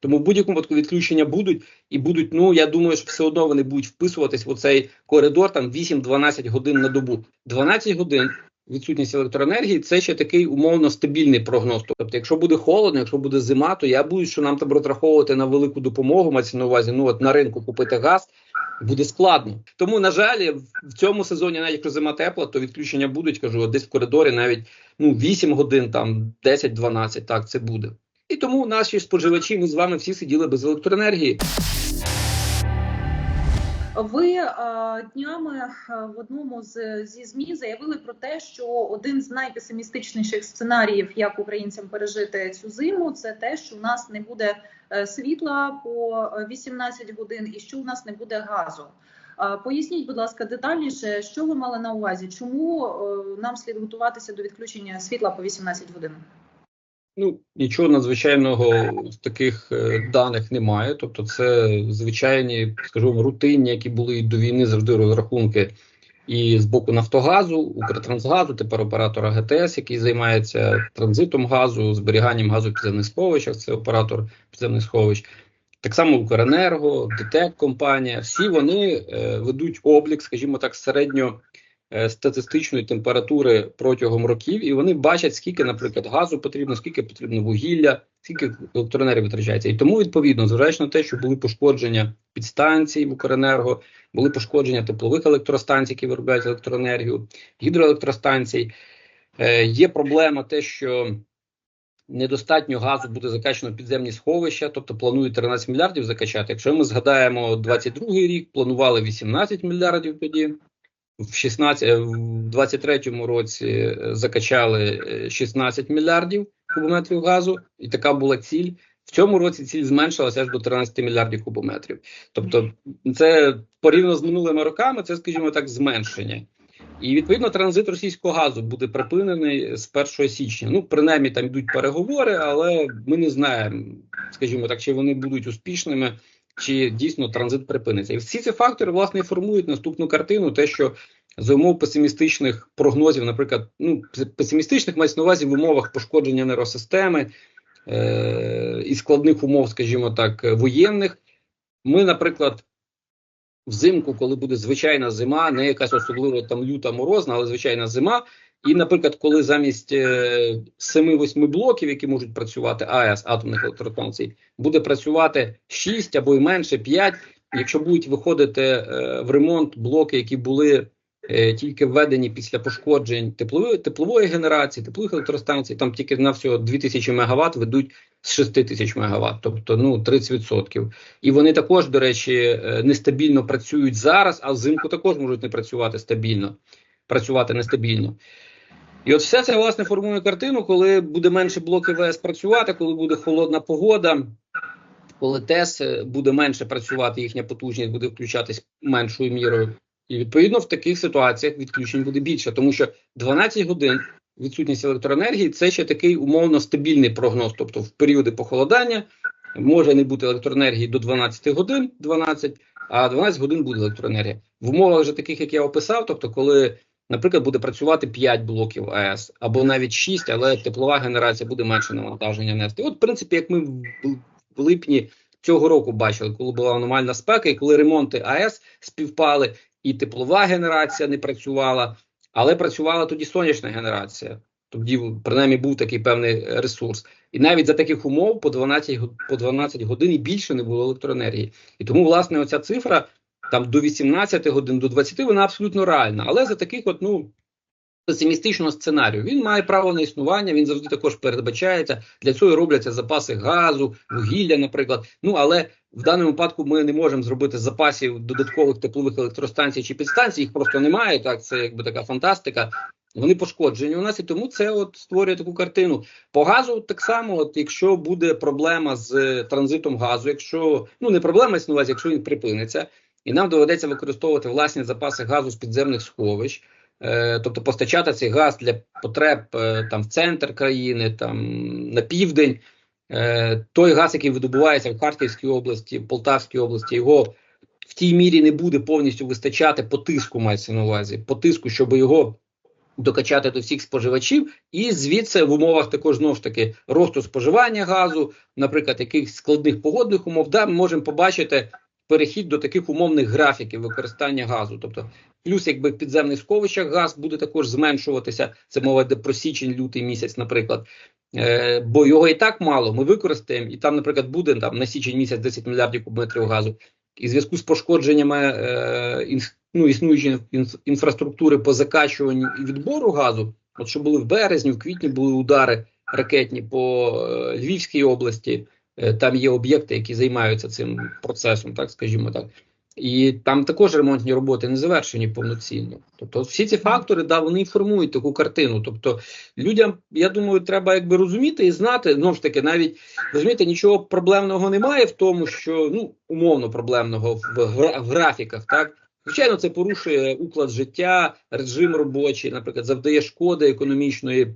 Тому в будь-якому випадку відключення будуть і будуть. Ну я думаю, що все одно вони будуть вписуватись в цей коридор там 8-12 годин на добу. 12 годин відсутність електроенергії це ще такий умовно стабільний прогноз. Тобто, якщо буде холодно, якщо буде зима, то я боюсь, що нам там розраховувати на велику допомогу. Мається на увазі, ну от на ринку купити газ. Буде складно, тому на жаль, в цьому сезоні, навіть якщо зима тепла, то відключення будуть. Кажу, десь в коридорі навіть ну 8 годин, там 10-12, Так це буде, тому наші споживачі. Ми з вами всі сиділи без електроенергії. Ви е, днями е, в одному з зі змі заявили про те, що один з найпесимістичніших сценаріїв, як українцям пережити цю зиму, це те, що у нас не буде е, світла по 18 годин, і що у нас не буде газу. Поясніть, будь ласка, детальніше, що ви мали на увазі, чому нам слід готуватися до відключення світла по 18 годин? Ну, нічого надзвичайного в таких е, даних немає. Тобто, це звичайні, скажімо, рутинні, які були і до війни завжди розрахунки і з боку Нафтогазу, Укртрансгазу, тепер оператора ГТС, який займається транзитом газу, зберіганням газу в підземних сховищах. Це оператор підземних сховищ. Так само Укренерго, ДТЕК компанія. Всі вони е, ведуть облік, скажімо так, середньо. Е, статистичної температури протягом років, і вони бачать, скільки, наприклад, газу потрібно, скільки потрібно вугілля, скільки електроенергії витрачається. І тому, відповідно, зважаючи на те, що були пошкодження підстанцій в Укренерго, були пошкодження теплових електростанцій, які виробляють електроенергію, гідроелектростанцій. Е, Є проблема, те, що недостатньо газу буде закачано в підземні сховища, тобто планують 13 мільярдів закачати. Якщо ми згадаємо 22 рік, планували 18 мільярдів тоді в 16, в 23-му році е, закачали 16 е, мільярдів кубометрів газу, і така була ціль. В цьому році ціль зменшилася аж до 13 мільярдів кубометрів. Тобто, це порівняно з минулими роками, це, скажімо так, зменшення. І відповідно транзит російського газу буде припинений з 1 січня. Ну, принаймні там йдуть переговори, але ми не знаємо, скажімо так, чи вони будуть успішними чи дійсно транзит припиниться. І всі ці фактори власне формують наступну картину, те, що за умов песимістичних прогнозів, наприклад, ну песимістичних мається на увазі в умовах пошкодження нейросистеми е- і складних умов, скажімо так, воєнних. Ми, наприклад, взимку, коли буде звичайна зима, не якась особливо там люта морозна, але звичайна зима. І, наприклад, коли замість е, 7-8 блоків, які можуть працювати АЕС атомних електростанцій, буде працювати 6 або й менше 5, якщо будуть виходити е, в ремонт блоки, які були е, тільки введені після пошкоджень теплової теплової генерації, теплових електростанцій, там тільки на всього 2000 МВт ведуть з 6000 МВт, тобто ну 30%. І вони також, до речі, е, нестабільно працюють зараз, а взимку також можуть не працювати стабільно, працювати нестабільно. І от все це власне формує картину, коли буде менше блоків ВС працювати, коли буде холодна погода, коли ТЕС е, буде менше працювати, їхня потужність буде включатись меншою мірою. І відповідно в таких ситуаціях відключень буде більше, тому що 12 годин відсутність електроенергії це ще такий умовно стабільний прогноз. Тобто, в періоди похолодання може не бути електроенергії до 12 годин, 12, а 12 годин буде електроенергія. В умовах вже таких, як я описав, тобто, коли наприклад, буде працювати 5 блоків АЕС або навіть 6, але теплова генерація буде менше навантаження нести. От, в принципі, як ми в липні цього року бачили, коли була аномальна спека, і коли ремонти АЕС співпали, і теплова генерація не працювала, але працювала тоді сонячна генерація. Тоді, принаймні, був такий певний ресурс. І навіть за таких умов по 12 по 12 годин і більше не було електроенергії. І тому, власне, оця цифра там до 18 годин, до 20 вона абсолютно реальна. Але за таких от, ну. Песимістичного сценарію він має право на існування, він завжди також передбачається. Для цього робляться запаси газу, вугілля, наприклад. Ну але в даному випадку ми не можемо зробити запасів додаткових теплових електростанцій чи підстанцій. Їх просто немає. Так це якби така фантастика. Вони пошкоджені у нас, і тому це от створює таку картину. По газу так само, от якщо буде проблема з транзитом газу, якщо ну не проблема існувати, якщо він припиниться і нам доведеться використовувати власні запаси газу з підземних сховищ, е, тобто постачати цей газ для потреб е, там в центр країни, там на південь. Е, той газ, який видобувається в Харківській області, в Полтавській області, його в тій мірі не буде повністю вистачати по тиску, мається на увазі, по тиску, щоб його докачати до всіх споживачів, і звідси в умовах також знову ж таки росту споживання газу, наприклад, якихось складних погодних умов, да, ми можемо побачити перехід до таких умовних графіків використання газу. Тобто, плюс, якби в підземних сховищах газ буде також зменшуватися. Це мова йде про січень, лютий місяць, наприклад. Е, бо його і так мало. Ми використаємо, і там, наприклад, буде там на січень місяць 10 мільярдів кубометрів газу. І в зв'язку з пошкодженнями е, ін, ну, існуючої інфраструктури по закачуванню і відбору газу, от що були в березні, в квітні були удари ракетні по е, Львівській області. Е, там є об'єкти, які займаються цим процесом, так скажімо так. І там також ремонтні роботи не завершені повноцінно. Тобто, всі ці фактори да вони формують таку картину. Тобто, людям, я думаю, треба якби розуміти і знати. Знову ж таки, навіть розумієте, нічого проблемного немає в тому, що ну умовно проблемного в, в графіках, так. Звичайно, це порушує уклад життя, режим робочий, наприклад, завдає шкоди економічної,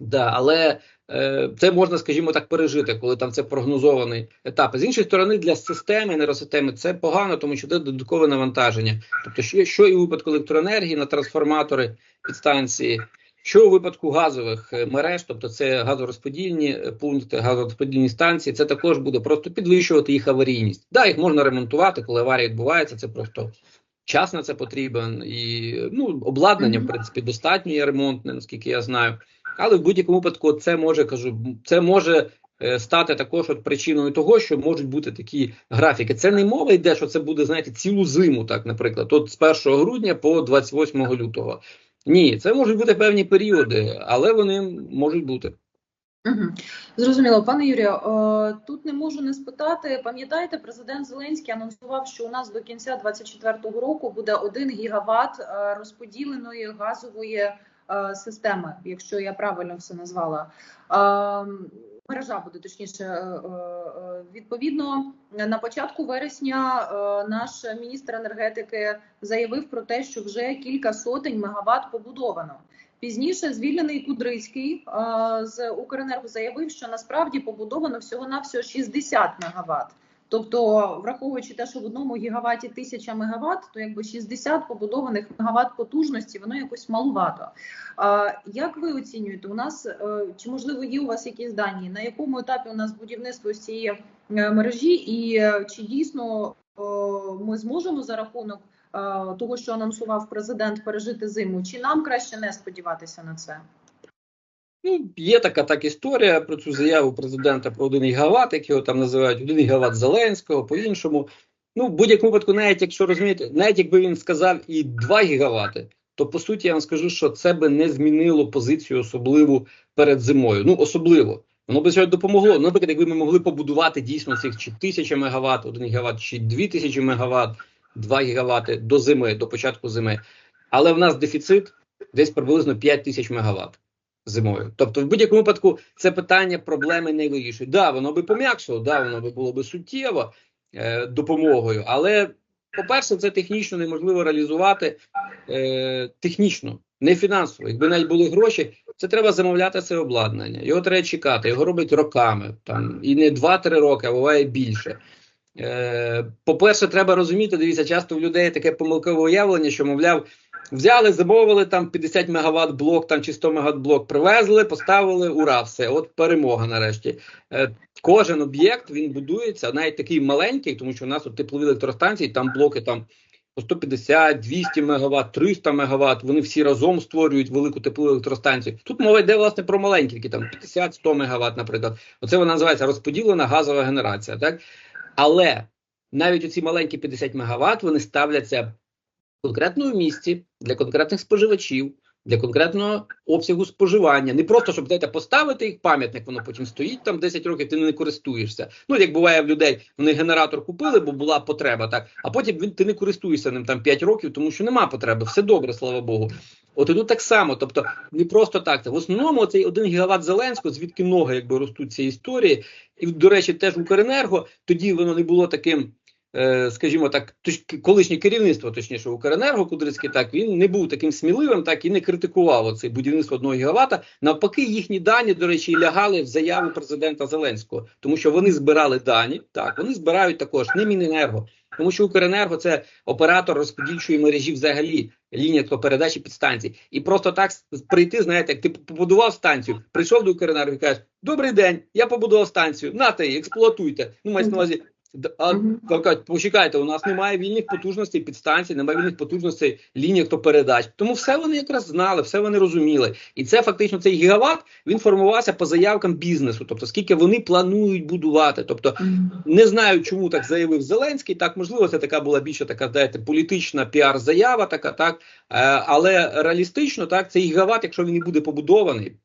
да, але Е, це можна, скажімо так, пережити, коли там це прогнозований етап. З іншої сторони, для системи енергосистеми це погано, тому що це додаткове навантаження. Тобто, що, що і у випадку електроенергії на трансформатори підстанції, що у випадку газових е, мереж, тобто це газорозподільні е, пункти, газорозподільні станції, це також буде просто підвищувати їх аварійність. Да, їх можна ремонтувати, коли аварія відбувається. Це просто час на це потрібен і ну обладнання, в принципі, достатньо є ремонтне, наскільки я знаю. Але в будь-якому випадку це може кажу, це може е, стати також от причиною того, що можуть бути такі графіки. Це не мова йде, що це буде знаєте, цілу зиму, так, наприклад, от з 1 грудня по 28 лютого. Ні, це можуть бути певні періоди, але вони можуть бути. Угу. Зрозуміло, пане Юрію, е, тут не можу не спитати. Пам'ятаєте, президент Зеленський анонсував, що у нас до кінця 2024 року буде 1 гігават е, розподіленої газової системи, якщо я правильно все назвала. Е, мережа буде точніше, е, відповідно на початку вересня наш міністр енергетики заявив про те, що вже кілька сотень мегаватт побудовано. Пізніше звільнений Кудрицький з Укренерго заявив, що насправді побудовано всього на всього 60 мегаватт. Тобто, враховуючи те, що в одному гігаваті тисяча мегаватт, то якби 60 побудованих мегаватт потужності, воно якось малувато. А, Як ви оцінюєте, у нас е, чи можливо є у вас якісь дані, на якому етапі у нас будівництво цієї е, мережі, і е, чи дійсно ми зможемо за рахунок того, що анонсував президент, пережити зиму? Чи нам краще не сподіватися на це? Ну, Є така так історія про цю заяву президента про 1 гігават, як його там називають, 1 гігават Зеленського, по-іншому. Ну, в будь-якому випадку, навіть якщо розумієте, навіть якби він сказав і 2 гігавати, то по суті я вам скажу, що це би не змінило позицію особливу перед зимою. Ну, особливо. Воно би ще допомогло. Ну, наприклад, якби ми могли побудувати дійсно цих чи 1000 мегаватт, 1 гігават, чи 2000 мегаватт, 2 гігавати до зими, до початку зими. Але в нас дефіцит десь приблизно 5000 мегаватт зимою. Тобто, в будь-якому випадку це питання проблеми не вирішує. Да, воно би пом'якшило, да, воно би було би суттєво е, допомогою, але, по-перше, це технічно неможливо реалізувати е, технічно, не фінансово. Якби навіть були гроші, це треба замовляти це обладнання. Його треба чекати, його роблять роками, там і не 2-3 роки, а буває більше. Е, По-перше, треба розуміти, дивіться, часто в людей таке помилкове уявлення, що, мовляв, Взяли, замовили там 50 мегаватт блок там чи 100 мегаватт блок привезли, поставили, ура, все. От перемога нарешті. Е, Кожен об'єкт він будується, навіть такий маленький, тому що у нас от теплові електростанції, там блоки там по 150, 200 мегаватт, 300 мегаватт, вони всі разом створюють велику теплову електростанцію. Тут мова йде власне про маленькі, такі там 50-100 мегаватт, наприклад. Оце вона називається розподілена газова генерація. так? Але навіть оці маленькі 50 мегаватт, вони ставляться конкретному місці для конкретних споживачів, для конкретного обсягу споживання. Не просто щоб дайте поставити їх пам'ятник, воно потім стоїть там 10 років, ти не користуєшся. Ну як буває в людей, вони генератор купили, бо була потреба, так а потім він ти не користуєшся ним там 5 років, тому що нема потреби. Все добре, слава Богу. От і тут так само, тобто не просто так. В основному цей один гігават Зеленського, звідки ноги якби ростуть ці історії, і до речі, теж Укренерго тоді воно не було таким скажімо так, колишнє керівництво, точніше, Укренерго Кудрицький, так він не був таким сміливим, так і не критикував це будівництво одного гігавата. Навпаки, їхні дані, до речі, і лягали в заяву президента Зеленського, тому що вони збирали дані. Так, вони збирають також не Міненерго, тому що Укренерго це оператор розподільчої мережі взагалі лінія передачі підстанцій. І просто так прийти, знаєте, як ти побудував станцію, прийшов до Укренерго і кажеш, добрий день, я побудував станцію, нате її, експлуатуйте. Ну, мається на увазі. А кажуть, почекайте, у нас немає вільних потужностей підстанцій, немає вільних потужностей ліній передач. Тому все вони якраз знали, все вони розуміли. І це фактично цей гігават він формувався по заявкам бізнесу, тобто скільки вони планують будувати. Тобто не знаю, чому так заявив Зеленський. Так, можливо, це така була більше така, знаєте, політична піар-заява, така, так. Е, але реалістично, так, цей гігават, якщо він і буде побудований,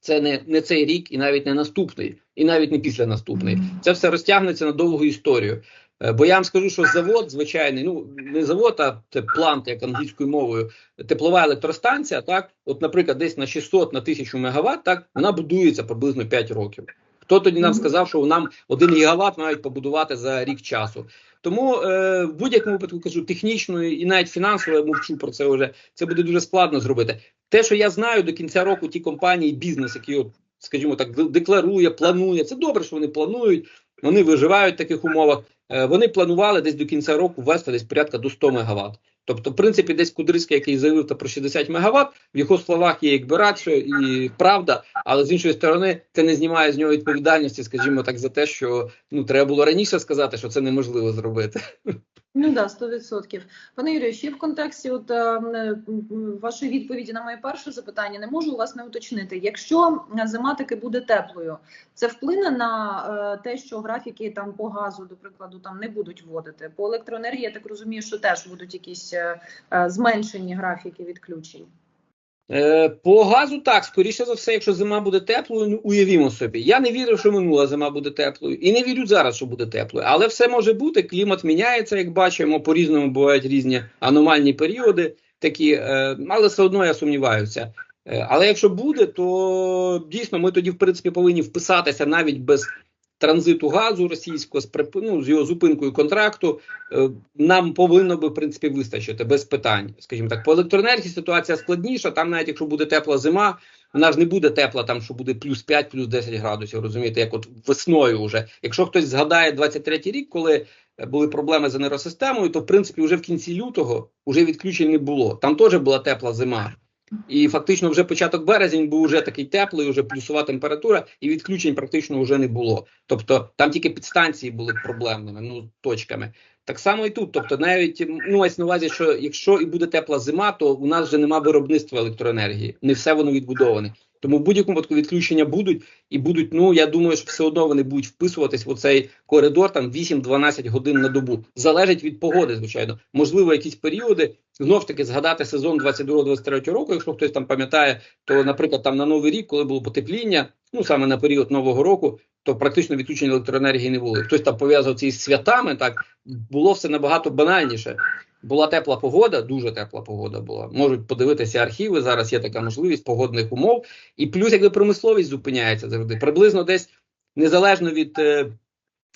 це не, не цей рік і навіть не наступний, і навіть не після наступний. Це все розтягнеться на довгу історію. Е, Бо я вам скажу, що завод звичайний, ну не завод, а це плант, як англійською мовою, теплова електростанція. Так, от, наприклад, десь на 600 на 1000 мегаватт, так вона будується приблизно 5 років. Хто тоді нам сказав, що нам 1 гігават мають побудувати за рік часу? Тому е, в будь-якому випадку кажу, технічно і навіть фінансово я мовчу про це вже. Це буде дуже складно зробити. Те, що я знаю до кінця року, ті компанії, бізнес, які от, скажімо так, декларує, планує. Це добре, що вони планують. Вони виживають в таких умовах. Е, вони планували десь до кінця року ввести десь порядка до 100 мегаватт. Тобто, в принципі, десь Кудрицький, який заявив та про 60 мегаватт, в його словах є якби радше і правда, але з іншої сторони, це не знімає з нього відповідальності, скажімо так, за те, що ну треба було раніше сказати, що це неможливо зробити. Ну да, 100%. Пане Юрію, ще в контексті от, е, вашої відповіді на моє перше запитання не можу вас не уточнити. Якщо зима таки буде теплою, це вплине на е, те, що графіки там по газу, до прикладу, там не будуть вводити. По електроенергії, я так розумію, що теж будуть якісь е, е, зменшені графіки відключень. Е, по газу так, скоріше за все, якщо зима буде теплою, ну уявімо собі. Я не вірив, що минула зима буде теплою, і не вірю зараз, що буде теплою. Але все може бути. Клімат міняється, як бачимо. По різному бувають різні аномальні періоди, такі, е, але все одно я сумніваюся. Е, але якщо буде, то дійсно ми тоді, в принципі, повинні вписатися навіть без транзиту газу російського з ну, з його зупинкою контракту. Е, нам повинно би в принципі вистачити без питань. Скажімо так, по електроенергії ситуація складніша. Там, навіть якщо буде тепла зима, вона ж не буде тепла, там що буде плюс 5, плюс 10 градусів. Розумієте, як от весною вже. Якщо хтось згадає 23-й рік, коли е, були проблеми з енергосистемою, то в принципі вже в кінці лютого вже відключень не було. Там теж була тепла зима. І фактично вже початок березень був вже такий теплий, вже плюсова температура, і відключень практично вже не було. Тобто там тільки підстанції були проблемними, ну точками. Так само і тут. Тобто, навіть ну ось на увазі, що якщо і буде тепла зима, то у нас вже нема виробництва електроенергії. Не все воно відбудоване. Тому в будь-якому випадку відключення будуть і будуть. Ну я думаю, що все одно вони будуть вписуватись в цей коридор там 8-12 годин на добу. Залежить від погоди, звичайно. Можливо, якісь періоди знов ж таки згадати сезон 22-23 року. Якщо хтось там пам'ятає, то, наприклад, там на новий рік, коли було потепління, ну саме на період нового року, то практично відключення електроенергії не було. Хтось там пов'язав ці з святами, так було все набагато банальніше. Була тепла погода, дуже тепла погода була. Можуть подивитися архіви. Зараз є така можливість погодних умов, і плюс, якби промисловість зупиняється завжди, приблизно десь незалежно від е,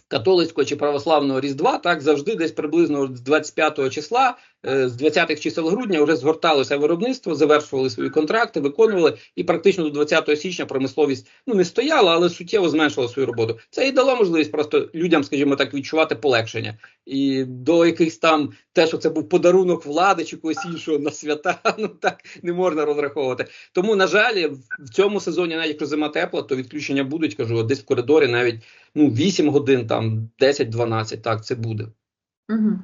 католицького чи православного різдва, так завжди десь приблизно з 25 числа, з 20-х чисел грудня, вже згорталося виробництво, завершували свої контракти, виконували, і практично до 20 січня промисловість ну не стояла, але суттєво зменшила свою роботу. Це і дало можливість просто людям, скажімо так, відчувати полегшення. І до якихось там те, що це був подарунок влади чи когось іншого на свята, ну так не можна розраховувати. Тому, на жаль, в цьому сезоні, навіть якщо зима тепла, то відключення будуть. Кажу, десь в коридорі навіть ну 8 годин, там 10-12, Так це буде. Угу.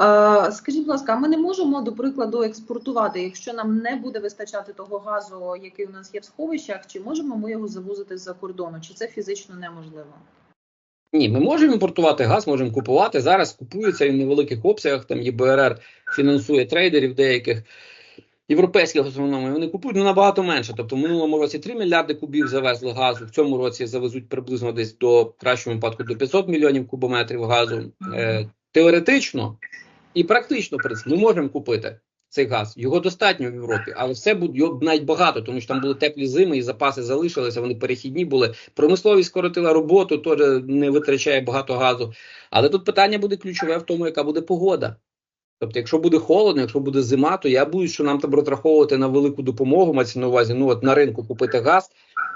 Е, скажіть, будь ласка, ми не можемо, до прикладу, експортувати, якщо нам не буде вистачати того газу, який у нас є в сховищах, чи можемо ми його завозити з-за кордону? Чи це фізично неможливо? Ні, ми можемо імпортувати газ, можемо купувати. Зараз купується в невеликих обсягах. Там ЄБРР фінансує трейдерів деяких європейських основному. Вони купують ну, набагато менше. Тобто, в минулому році 3 мільярди кубів завезли газу. В цьому році завезуть приблизно десь до в кращому випадку до 500 мільйонів кубометрів газу. Е, теоретично і практично ми можемо купити. цей газ. Його достатньо в Європі, але все буде навіть багато, тому що там були теплі зими і запаси залишилися. Вони перехідні були. Промисловість скоротила роботу, теж не витрачає багато газу. Але тут питання буде ключове в тому, яка буде погода. Тобто, якщо буде холодно, якщо буде зима, то я боюсь, що нам треба розраховувати на велику допомогу. Мається на увазі, ну от на ринку купити газ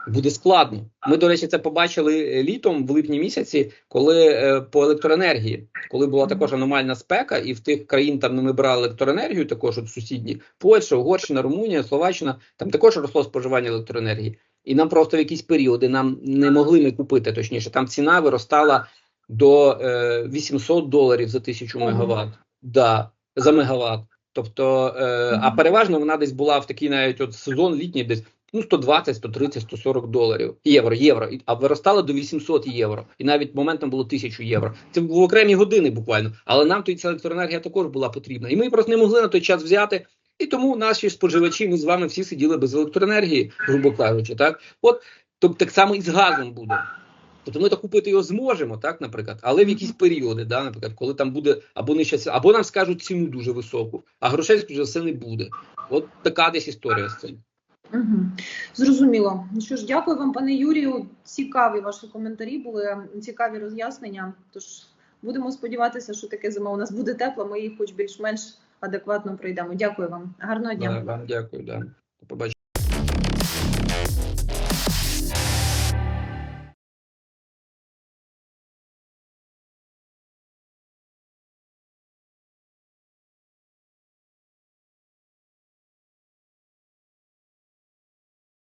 буде складно. Ми, до речі, це побачили е, літом, в липні місяці, коли е, по електроенергії, коли була також аномальна спека, і в тих країн там ми брали електроенергію, також от сусідні Польща, Угорщина, Румунія, Словаччина, там також росло споживання електроенергії. І нам просто в якісь періоди нам не могли ми купити. Точніше, там ціна виростала до е, 800 доларів за тисячу мегаватт. Да, за мегаватт. Тобто, е, а переважно вона десь була в такий навіть от сезон літній, десь ну 120, 130, 140 доларів євро, євро, а виростала до 800 євро, і навіть моментом було 1000 євро. Це в окремі години буквально. Але нам тоді ця електроенергія також була потрібна, і ми просто не могли на той час взяти. І тому наші споживачі, ми з вами всі сиділи без електроенергії, грубо кажучи, так от тобто так само і з газом буде. Тобто ми то купити його зможемо, так, наприклад, але в якісь періоди, да, наприклад, коли там буде або нижча ціна, або нам скажуть ціну дуже високу, а грошей, за все, не буде. От така десь історія з цим. Угу. Зрозуміло. Ну що ж, дякую вам, пане Юрію. Цікаві ваші коментарі були, цікаві роз'яснення. Тож будемо сподіватися, що таке зима у нас буде тепла. Ми її хоч більш-менш адекватно пройдемо. Дякую вам. Гарного дня. Да, вам дякую, да. До.